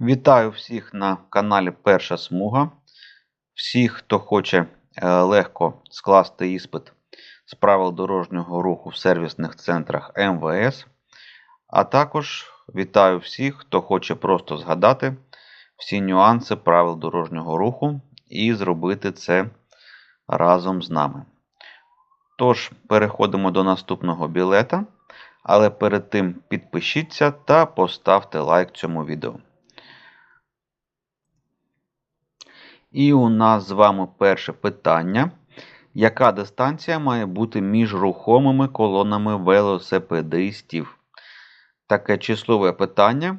Вітаю всіх на каналі Перша Смуга. Всіх, хто хоче е, легко скласти іспит з правил дорожнього руху в сервісних центрах МВС. А також вітаю всіх, хто хоче просто згадати всі нюанси правил дорожнього руху і зробити це разом з нами. Тож, переходимо до наступного білета. Але перед тим підпишіться та поставте лайк цьому відео. І у нас з вами перше питання. Яка дистанція має бути між рухомими колонами велосипедистів? Таке числове питання.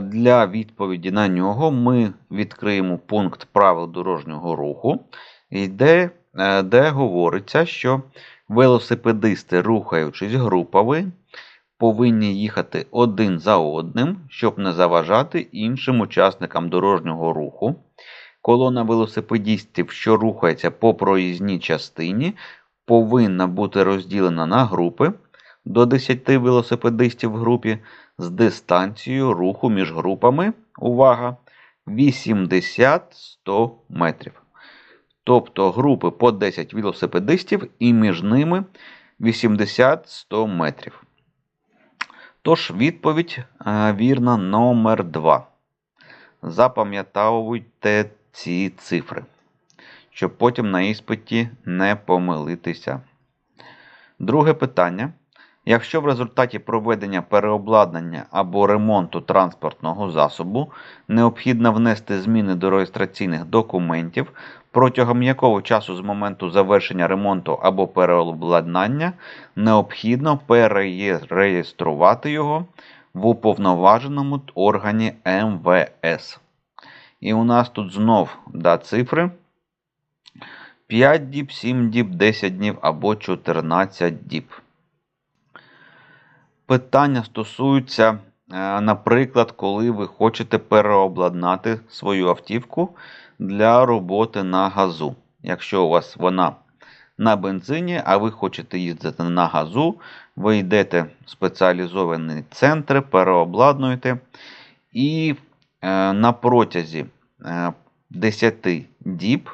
Для відповіді на нього ми відкриємо пункт правил дорожнього руху, де, е, де говориться, що велосипедисти, рухаючись групами, повинні їхати один за одним, щоб не заважати іншим учасникам дорожнього руху. Колона велосипедистів, що рухається по проїзній частині, повинна бути розділена на групи до 10 велосипедистів в групі з дистанцією руху між групами. Увага! 80-100 метрів. Тобто групи по 10 велосипедистів і між ними 80-100 метрів. Тож, відповідь е, вірна номер 2. Запам'ятовуйте ці цифри, щоб потім на іспиті не помилитися. Друге питання. Якщо в результаті проведення переобладнання або ремонту транспортного засобу необхідно внести зміни до реєстраційних документів, протягом якого часу з моменту завершення ремонту або переобладнання необхідно перереєструвати його в уповноваженому органі МВС. І у нас тут знов да, цифри 5 діб, 7 діб, 10 днів або 14 діб. Питання стосуються, е, наприклад, коли ви хочете переобладнати свою автівку для роботи на газу. Якщо у вас вона на бензині, а ви хочете їздити на газу, ви йдете в спеціалізовані центри, переобладнуєте. І е, на протязі 10 е, діб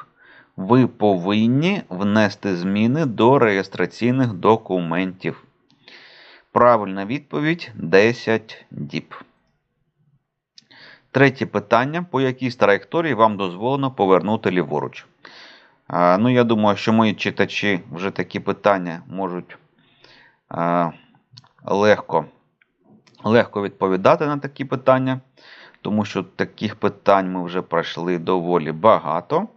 ви повинні внести зміни до реєстраційних документів. Правильна відповідь 10 діб. Третє питання: по якій траєкторії вам дозволено повернути ліворуч? Ну, Я думаю, що мої читачі вже такі питання можуть легко, легко відповідати на такі питання, тому що таких питань ми вже пройшли доволі багато.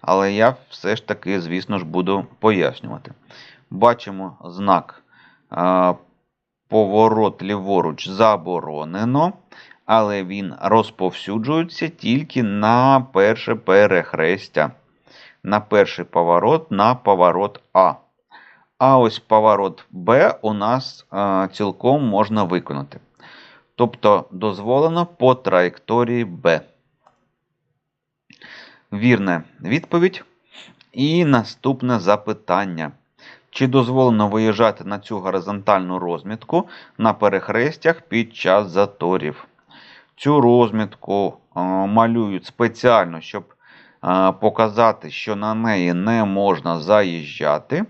Але я все ж таки, звісно ж, буду пояснювати. Бачимо знак поворот ліворуч заборонено, але він розповсюджується тільки на перше перехрестя. На перший поворот на поворот А. А ось поворот Б у нас а, цілком можна виконати. Тобто дозволено по траєкторії Б. Вірна відповідь. І наступне запитання. Чи дозволено виїжджати на цю горизонтальну розмітку на перехрестях під час заторів? Цю розмітку е, малюють спеціально, щоб е, показати, що на неї не можна заїжджати,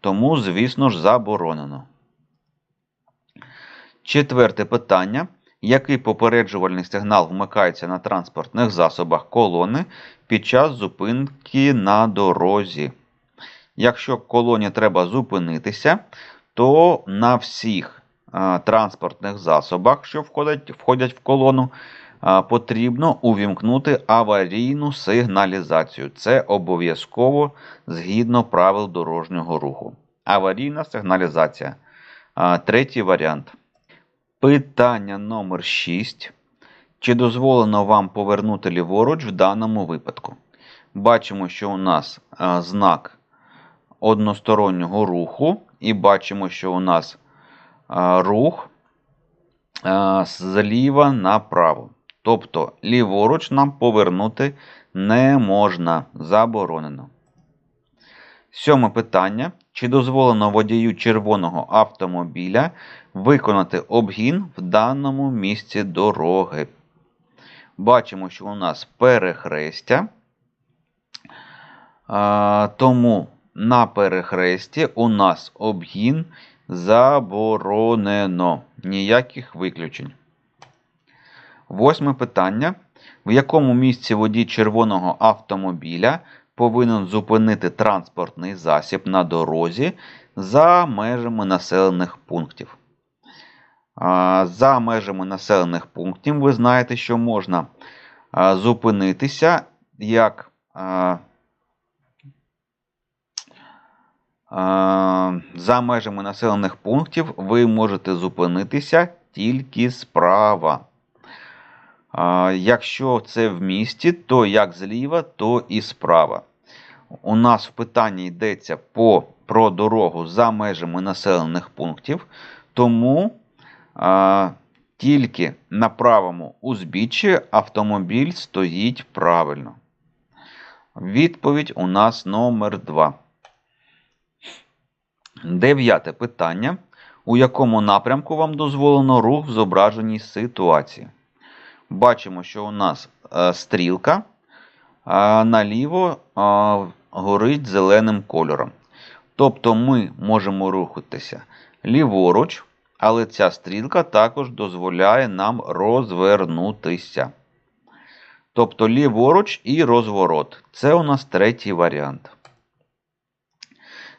тому, звісно ж, заборонено. Четверте питання. Який попереджувальний сигнал вмикається на транспортних засобах колони під час зупинки на дорозі? Якщо колоні треба зупинитися, то на всіх транспортних засобах, що входять, входять в колону, потрібно увімкнути аварійну сигналізацію. Це обов'язково згідно правил дорожнього руху. Аварійна сигналізація. Третій варіант. Питання номер 6. Чи дозволено вам повернути ліворуч в даному випадку? Бачимо, що у нас знак одностороннього руху, і бачимо, що у нас рух зліва направо. Тобто, ліворуч нам повернути не можна. Заборонено. Сьоме питання. Чи дозволено водію червоного автомобіля виконати обгін в даному місці дороги. Бачимо, що у нас перехрестя. Тому на перехресті у нас обгін заборонено. Ніяких виключень. Восьме питання. В якому місці водій червоного автомобіля повинен зупинити транспортний засіб на дорозі за межами населених пунктів? За межами населених пунктів ви знаєте, що можна зупинитися як за межами населених пунктів ви можете зупинитися тільки справа. Якщо це в місті, то як зліва, то і справа. У нас в питанні йдеться по, про дорогу за межами населених пунктів, тому а, тільки на правому узбіччі автомобіль стоїть правильно. Відповідь у нас номер 2. Дев'яте питання. У якому напрямку вам дозволено рух в зображеній ситуації? Бачимо, що у нас е, стрілка наліво горить зеленим кольором. Тобто ми можемо рухатися ліворуч, але ця стрілка також дозволяє нам розвернутися. Тобто ліворуч і розворот. Це у нас третій варіант.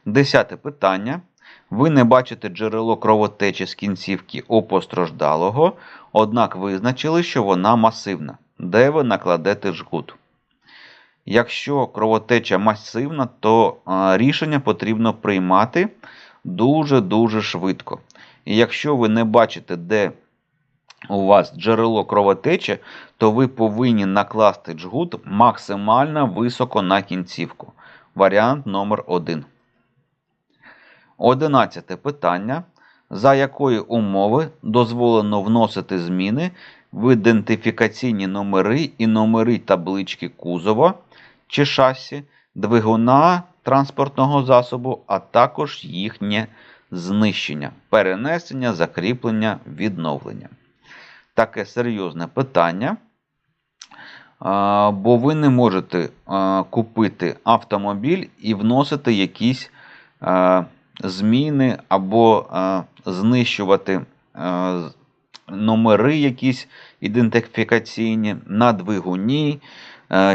Десяте питання. Ви не бачите джерело кровотечі з кінцівки у постраждалого, однак визначили, що вона масивна, де ви накладете жгут. Якщо кровотеча масивна, то рішення потрібно приймати дуже-дуже швидко. І якщо ви не бачите, де у вас джерело кровотечі, то ви повинні накласти джгут максимально високо на кінцівку. Варіант номер 1 Одинадцяте питання. За якої умови дозволено вносити зміни в ідентифікаційні номери і номери таблички кузова чи шасі, двигуна транспортного засобу, а також їхнє знищення, перенесення, закріплення, відновлення. Таке серйозне питання. Бо ви не можете купити автомобіль і вносити якісь зміни або знищувати номери якісь ідентифікаційні на двигуні,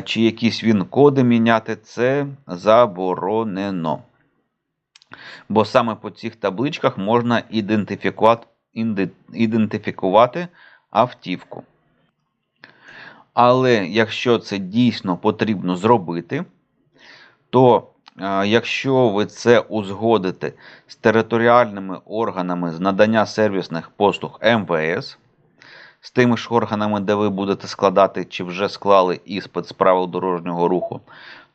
чи якісь він коди міняти, це заборонено. Бо саме по цих табличках можна ідентифікувати, ідентифікувати автівку. Але якщо це дійсно потрібно зробити, то якщо ви це узгодите з територіальними органами з надання сервісних послуг МВС, з тими ж органами, де ви будете складати чи вже склали іспит з правил дорожнього руху,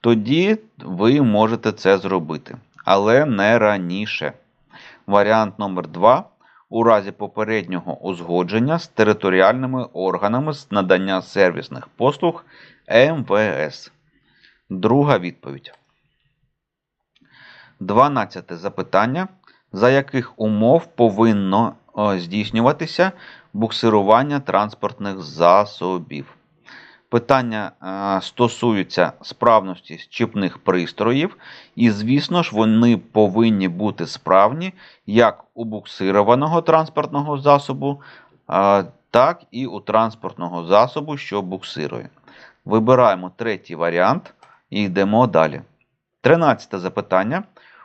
тоді ви можете це зробити. Але не раніше. Варіант номер 2 у разі попереднього узгодження з територіальними органами з надання сервісних послуг МВС. Друга відповідь. 12 запитання. За яких умов повинно здійснюватися буксирування транспортних засобів? Питання стосуються справності щіпних пристроїв, і, звісно ж, вони повинні бути справні як у буксированого транспортного засобу, так і у транспортного засобу, що буксирує. Вибираємо третій варіант і йдемо далі. Тринадцяте запитання.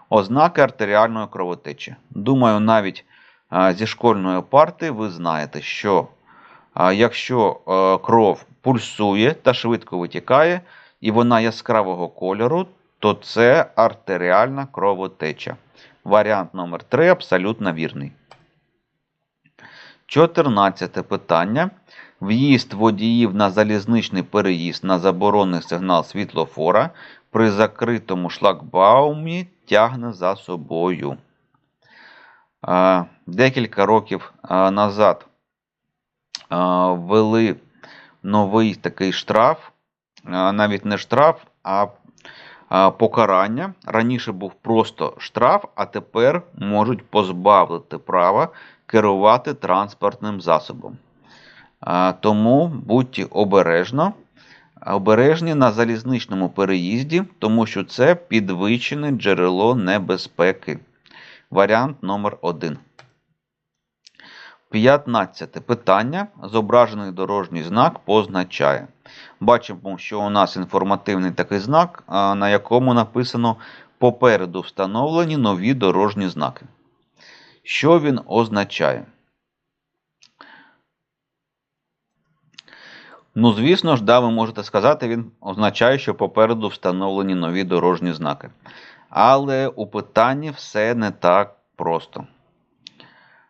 Ознаки артеріальної кровотечі. Думаю, навіть зі школьної парти ви знаєте, що якщо кров пульсує та швидко витікає, і вона яскравого кольору, то це артеріальна кровотеча. Варіант номер 3 абсолютно вірний. 14 питання. В'їзд водіїв на залізничний переїзд на заборонений сигнал світлофора при закритому шлагбаумі тягне за собою. Декілька років назад ввели новий такий штраф, навіть не штраф, а покарання. Раніше був просто штраф, а тепер можуть позбавити права керувати транспортним засобом. Тому будьте обережно. Обережні на залізничному переїзді, тому що це підвищене джерело небезпеки. Варіант номер 1. 15 питання. Зображений дорожній знак позначає. Бачимо, що у нас інформативний такий знак, на якому написано попереду встановлені нові дорожні знаки. Що він означає? Ну, звісно ж, да, ви можете сказати, він означає, що попереду встановлені нові дорожні знаки. Але у питанні все не так просто.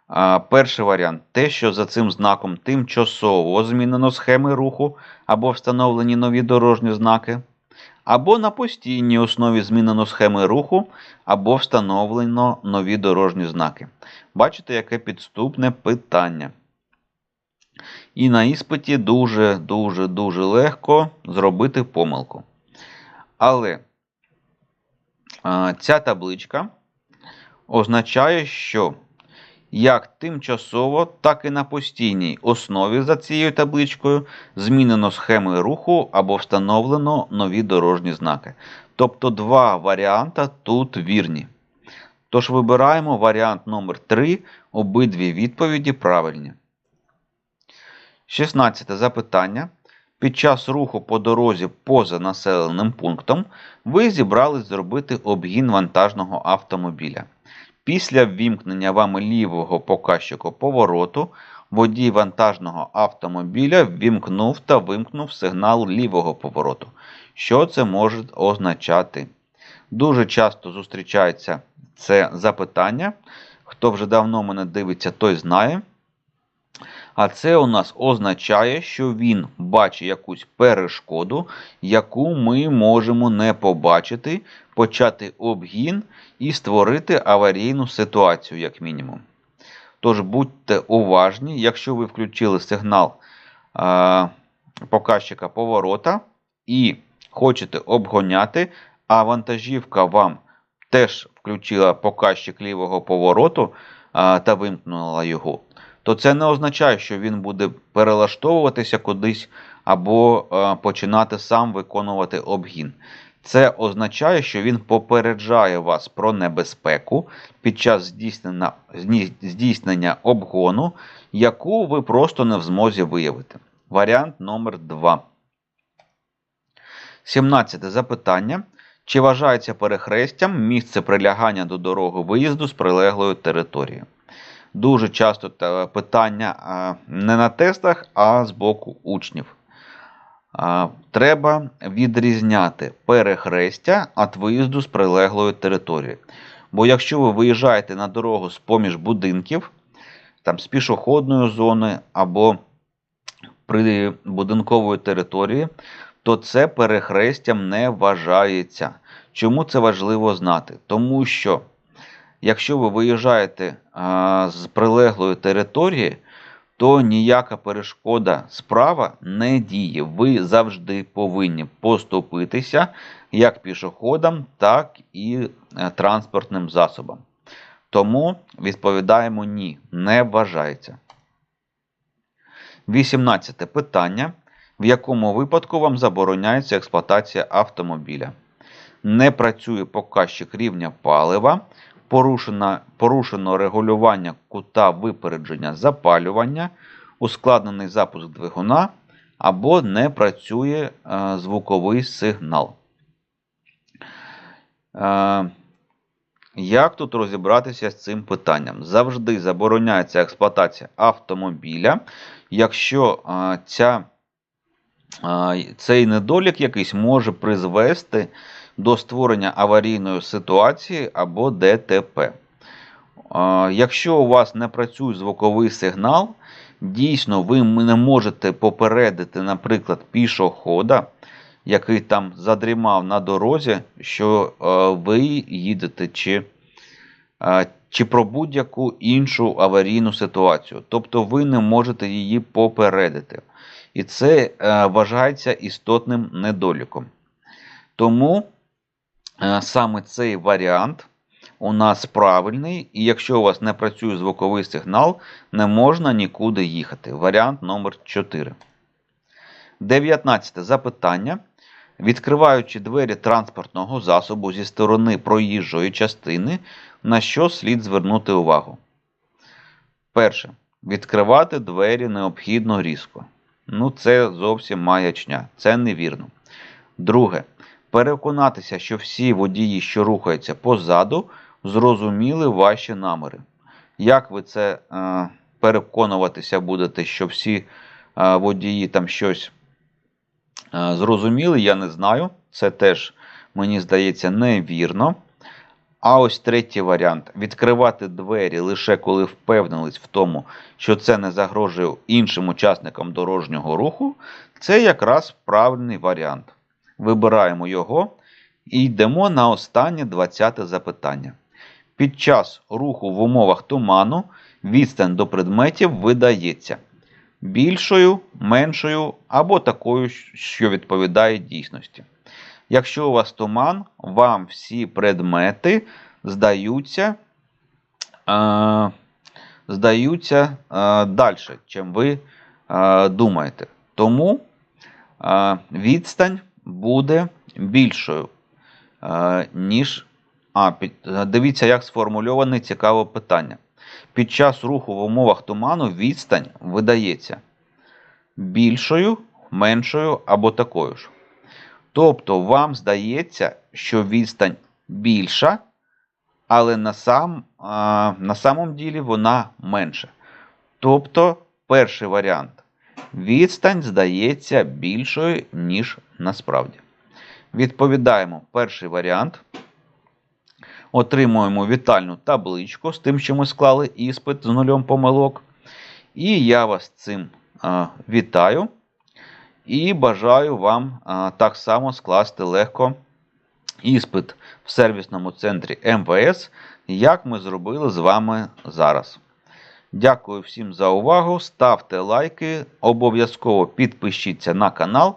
А, Перший варіант те, що за цим знаком тимчасово змінено схеми руху або встановлені нові дорожні знаки. Або на постійній основі змінено схеми руху, або встановлено нові дорожні знаки. Бачите, яке підступне питання. І на іспиті дуже-дуже-дуже легко зробити помилку. Але ця табличка означає, що як тимчасово, так і на постійній основі за цією табличкою змінено схеми руху або встановлено нові дорожні знаки. Тобто два варіанти тут вірні. Тож вибираємо варіант номер 3 обидві відповіді правильні. 16 запитання. Під час руху по дорозі поза населеним пунктом ви зібрались зробити обгін вантажного автомобіля. Після ввімкнення вами лівого показчика повороту водій вантажного автомобіля ввімкнув та вимкнув сигнал лівого повороту. Що це може означати? Дуже часто зустрічається це запитання. Хто вже давно мене дивиться, той знає. А це у нас означає, що він бачить якусь перешкоду, яку ми можемо не побачити, почати обгін і створити аварійну ситуацію, як мінімум. Тож будьте уважні, якщо ви включили сигнал а, показчика поворота і хочете обгоняти, а вантажівка вам теж включила показчик лівого повороту а, та вимкнула його то це не означає, що він буде перелаштовуватися кудись або е, починати сам виконувати обгін. Це означає, що він попереджає вас про небезпеку під час здійснення, здійснення обгону, яку ви просто не в змозі виявити. Варіант номер 2. 17 запитання. Чи вважається перехрестям місце прилягання до дороги виїзду з прилеглої території? Дуже часто питання не на тестах, а з боку учнів. Треба відрізняти перехрестя від виїзду з прилеглої території. Бо якщо ви виїжджаєте на дорогу з поміж будинків, там з пішохідної зони або при будинкової території, то це перехрестям не вважається. Чому це важливо знати? Тому що якщо ви виїжджаєте з прилеглої території, то ніяка перешкода справа не діє. Ви завжди повинні поступитися як пішоходам, так і е, транспортним засобам. Тому відповідаємо ні, не вважається. 18 питання. В якому випадку вам забороняється експлуатація автомобіля? Не працює показчик рівня палива, порушено, порушено регулювання кута випередження запалювання, ускладнений запуск двигуна або не працює е, звуковий сигнал. Е, як тут розібратися з цим питанням? Завжди забороняється експлуатація автомобіля, якщо е, ця, цей недолік якийсь може призвести до створення аварійної ситуації або ДТП. Якщо у вас не працює звуковий сигнал, дійсно ви не можете попередити, наприклад, пішохода, який там задрімав на дорозі, що ви їдете чи чи про будь-яку іншу аварійну ситуацію. Тобто ви не можете її попередити. І це вважається істотним недоліком. Тому е, саме цей варіант у нас правильний, і якщо у вас не працює звуковий сигнал, не можна нікуди їхати. Варіант номер 4. 19 запитання. Відкриваючи двері транспортного засобу зі сторони проїжджої частини, на що слід звернути увагу? Перше. Відкривати двері необхідно різко. Ну, це зовсім маячня. Це невірно. Друге. Переконатися, що всі водії, що рухаються позаду, зрозуміли ваші наміри. Як ви це е, переконуватися будете, що всі е, водії там щось е, зрозуміли, я не знаю. Це теж, мені здається, невірно. А ось третій варіант: відкривати двері лише коли впевнились в тому, що це не загрожує іншим учасникам дорожнього руху, це якраз правильний варіант. Вибираємо його і йдемо на останнє 20 запитання. Під час руху в умовах туману відстань до предметів видається більшою, меншою або такою, що відповідає дійсності. Якщо у вас туман, вам всі предмети здаються, е, здаються е, далі, чим ви е, думаєте. Тому е, відстань буде більшою, е, ніж. А, під, дивіться, як сформульоване цікаве питання. Під час руху в умовах туману відстань видається більшою, меншою або такою ж. Тобто вам здається, що відстань більша, але на сам, а, на самом ділі вона менша. Тобто, перший варіант. Відстань здається більшою, ніж насправді. Відповідаємо перший варіант. Отримуємо вітальну табличку з тим, що ми склали іспит з нульом помилок. І я вас цим а, вітаю. І бажаю вам а, так само скласти легко іспит в сервісному центрі МВС, як ми зробили з вами зараз. Дякую всім за увагу. Ставте лайки, обов'язково підпишіться на канал